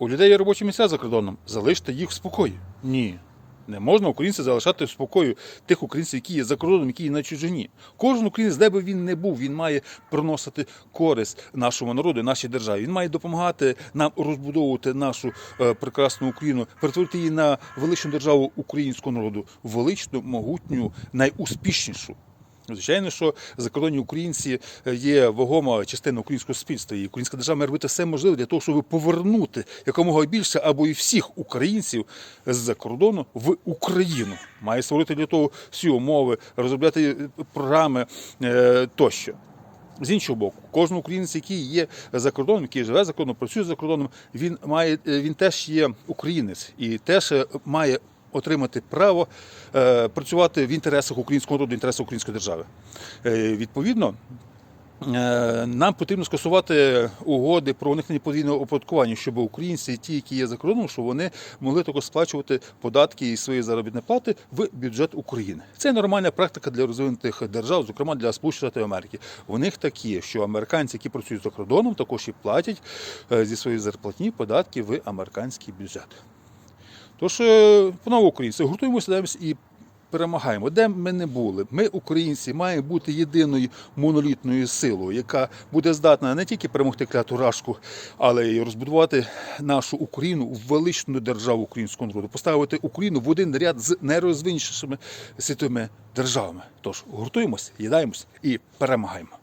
У людей є робочі місця за кордоном. Залиште їх в спокої. Ні. Не можна українців залишати в спокою тих українців, які є за кордоном, які є на чужині. Кожен українець, де би він не був, він має приносити користь нашому народу, нашій державі. Він має допомагати нам розбудовувати нашу е, прекрасну Україну, перетворити її на величну державу українського народу, величну, могутню, найуспішнішу. Звичайно, що закордонні українці е, є вагома частина українського суспільства, і українська держава має робити все можливе для того, щоб повернути якомога більше або і всіх українців з-за кордону в Україну. Має створити для того всі умови, розробляти е, програми е, тощо. З іншого боку, кожен українець, який є за кордоном, який живе за кордоном, працює за кордоном, він має він теж є українець і теж має отримати право е, працювати в інтересах українського народу, в інтересах української держави. Е, відповідно. е, Нам потрібно скасувати угоди про уникнення подвійного оподаткування, щоб українці, ті, які є за кордоном, щоб вони могли також сплачувати податки і свої заробітні плати в бюджет України. Це нормальна практика для розвинутих держав, зокрема для Сполучених Штатів Америки. У них такі, що американці, які працюють за кордоном, також і платять зі своєї зарплатні податки в американський бюджет. Тож, е, панове українці, гуртуємося даємось і перемагаємо. Де б ми не були, ми, українці, маємо бути єдиною монолітною силою, яка буде здатна не тільки перемогти кляту рашку, але й розбудувати нашу Україну в величну державу українського народу, поставити Україну в один ряд з найрозвиннішими світовими державами. Тож гуртуємося, єдаємось і перемагаємо.